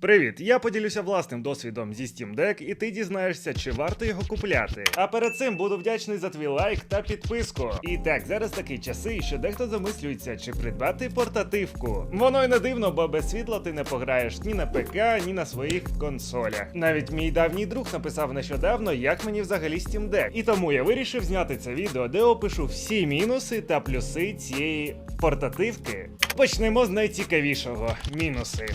Привіт! Я поділюся власним досвідом зі Steam Deck, і ти дізнаєшся, чи варто його купляти. А перед цим буду вдячний за твій лайк та підписку. І так, зараз такі часи, що дехто замислюється, чи придбати портативку. Воно й не дивно, бо без світла ти не пограєш ні на ПК, ні на своїх консолях. Навіть мій давній друг написав нещодавно, як мені взагалі Steam Deck. І тому я вирішив зняти це відео, де опишу всі мінуси та плюси цієї портативки. Почнемо з найцікавішого мінуси.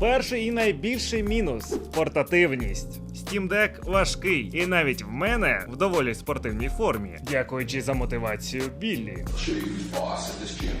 Перший і найбільший мінус портативність. Steam Deck важкий, і навіть в мене в доволі спортивній формі, дякуючи за мотивацію Біллі.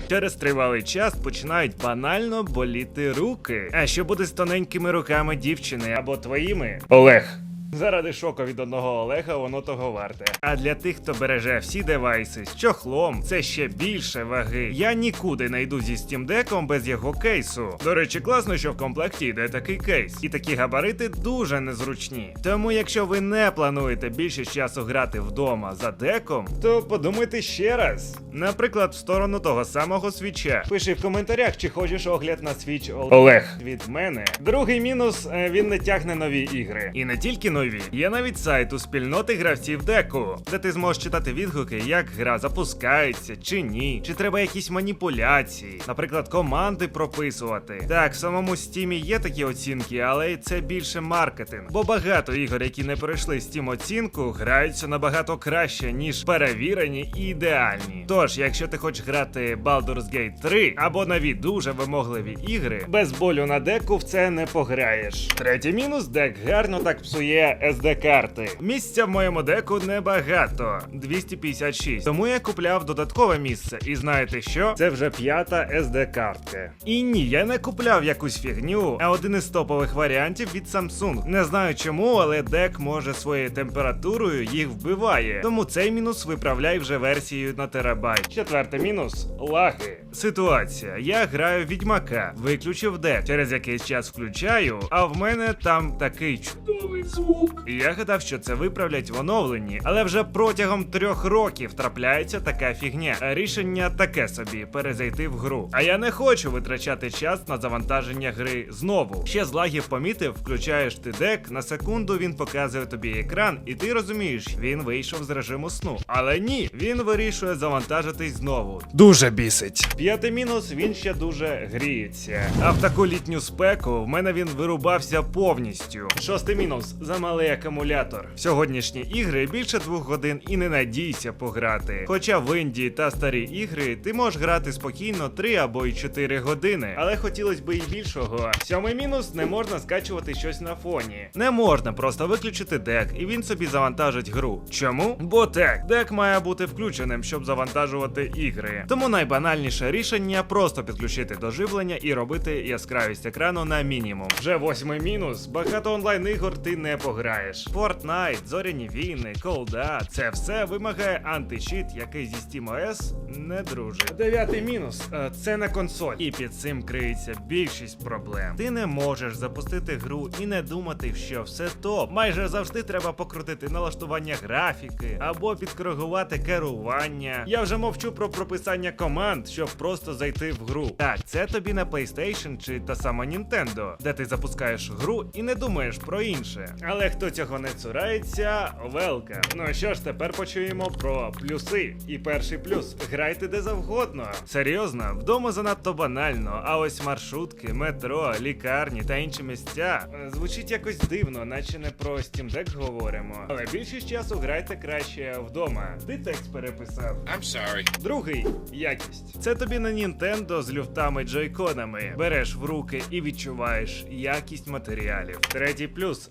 Через тривалий час починають банально боліти руки. А що буде з тоненькими руками дівчини або твоїми? Олег. Заради шоку від одного Олега воно того варте. А для тих, хто береже всі девайси з чохлом, це ще більше ваги. Я нікуди не йду зі Steam Deck без його кейсу. До речі, класно, що в комплекті йде такий кейс. І такі габарити дуже незручні. Тому, якщо ви не плануєте більше часу грати вдома за деком, то подумайте ще раз. Наприклад, в сторону того самого свіча. Пиши в коментарях, чи хочеш огляд на свіч Олег від мене. Другий мінус е, він не тягне нові ігри. І не тільки нові. Є навіть сайт у спільноти гравців деку, де ти зможеш читати відгуки, як гра запускається чи ні, чи треба якісь маніпуляції, наприклад, команди прописувати. Так, в самому стімі є такі оцінки, але це більше маркетинг. Бо багато ігор, які не пройшли Steam оцінку, граються набагато краще, ніж перевірені і ідеальні. Тож, якщо ти хочеш грати Baldur's Gate 3 або нові дуже вимогливі ігри, без болю на деку в це не пограєш. Третій мінус дек гарно так псує SD карти. Місця в моєму деку небагато 256. Тому я купляв додаткове місце. І знаєте що? Це вже п'ята SD картка. І ні, я не купляв якусь фігню, а один із топових варіантів від Samsung. Не знаю чому, але дек може своєю температурою їх вбиває. Тому цей мінус виправляй вже версією на терабайт. Четвертий мінус лаги. Ситуація. Я граю відьмака, виключив дек. Через якийсь час включаю, а в мене там такий чудовий звук. Я гадав, що це виправлять в оновленні, але вже протягом трьох років трапляється така фігня. Рішення таке собі перезайти в гру. А я не хочу витрачати час на завантаження гри знову. Ще з лагів помітив, включаєш ти дек, на секунду він показує тобі екран, і ти розумієш, він вийшов з режиму сну. Але ні, він вирішує завантажитись знову. Дуже бісить. П'ятий мінус він ще дуже гріється. А в таку літню спеку в мене він вирубався повністю. Шостий мінус замалий акумулятор. Сьогоднішні ігри більше двох годин і не надійся пограти. Хоча в Індії та старі ігри ти можеш грати спокійно 3 або й 4 години, але хотілося б і більшого. Сьомий мінус не можна скачувати щось на фоні. Не можна просто виключити дек, і він собі завантажить гру. Чому? Бо так, дек має бути включеним, щоб завантажувати ігри. Тому найбанальніше рішення просто підключити до живлення і робити яскравість екрану на мінімум. Вже восьмий мінус. Багато онлайн ігор ти не пограєш. Fortnite, зоряні війни, колда. Це все вимагає античіт, який зі SteamOS не дружить. Дев'ятий мінус Е, це на консоль. І під цим криється більшість проблем. Ти не можеш запустити гру і не думати, що все топ. Майже завжди треба покрутити налаштування графіки або підкоригувати керування. Я вже мовчу про прописання команд, щоб просто зайти в гру. Так, це тобі на PlayStation чи та сама Nintendo, де ти запускаєш гру і не думаєш про інше. Але хто цього не цурається, велка. Ну що ж, тепер почуємо про плюси. І перший плюс грайте де завгодно. Серйозно, вдома занадто банально, а ось маршрутки, метро, лікарні та інші місця е, звучить якось дивно, наче не про Steam Deck говоримо. Але більшість часу грайте краще вдома. Ти текст переписав. I'm sorry. Другий якість. Це тобі на Nintendo з люфтами джойконами. Береш в руки і відчуваєш якість матеріалів. Третій плюс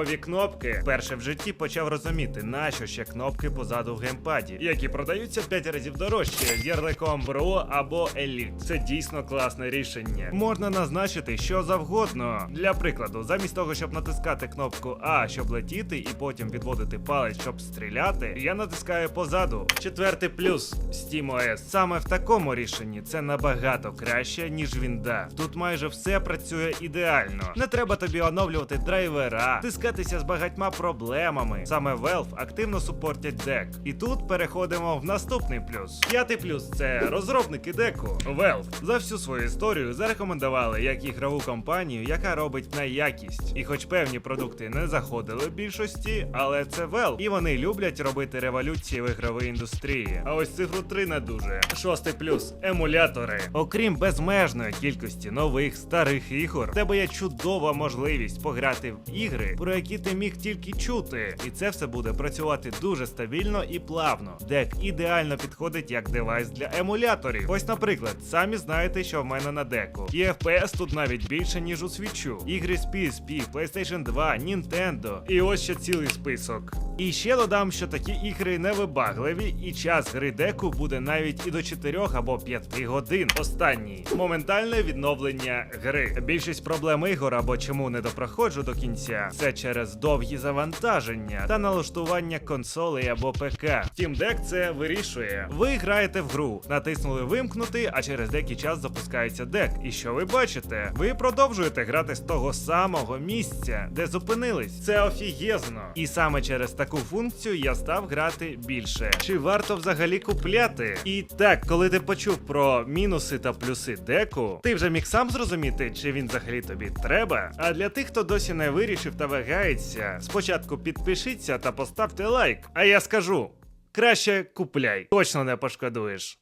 додаткові кнопки. Перше в житті почав розуміти, нащо ще кнопки позаду в геймпаді, які продаються 5 разів дорожче з ярликом Pro або Elite. Це дійсно класне рішення. Можна назначити що завгодно. Для прикладу, замість того, щоб натискати кнопку А, щоб летіти, і потім відводити палець, щоб стріляти, я натискаю позаду. Четвертий плюс SteamOS. Саме в такому рішенні це набагато краще, ніж Вінда. Тут майже все працює ідеально. Не треба тобі оновлювати драйвера, тискати зустрічатися з багатьма проблемами. Саме Valve активно супортять дек. І тут переходимо в наступний плюс. П'ятий плюс це розробники деку. Valve за всю свою історію зарекомендували як ігрову компанію, яка робить на якість. І хоч певні продукти не заходили в більшості, але це Valve. І вони люблять робити революції в ігровій індустрії. А ось цифру 3 не дуже. Шостий плюс емулятори. Окрім безмежної кількості нових старих ігор, в тебе є чудова можливість пограти в ігри, про які ти міг тільки чути. І це все буде працювати дуже стабільно і плавно. Дек ідеально підходить як девайс для емуляторів. Ось, наприклад, самі знаєте, що в мене на деку. І FPS тут навіть більше, ніж у свічу. Ігри з PSP, PlayStation 2, Nintendo. І ось ще цілий список. І ще додам, що такі ігри невибагливі, і час гри деку буде навіть і до 4 або 5 годин. Останній моментальне відновлення гри. Більшість проблем ігор або чому не допроходжу до кінця, це через довгі завантаження та налаштування консолей або ПК. Steam Deck це вирішує. Ви граєте в гру, натиснули вимкнути, а через деякий час запускається дек. І що ви бачите? Ви продовжуєте грати з того самого місця, де зупинились. Це офігезно. І саме через таку функцію я став грати більше. Чи варто взагалі купляти? І так, коли ти почув про мінуси та плюси деку, ти вже міг сам зрозуміти, чи він взагалі тобі треба. А для тих, хто досі не вирішив та вагається, спочатку підпишіться та поставте лайк. А я скажу: краще купляй, точно не пошкодуєш.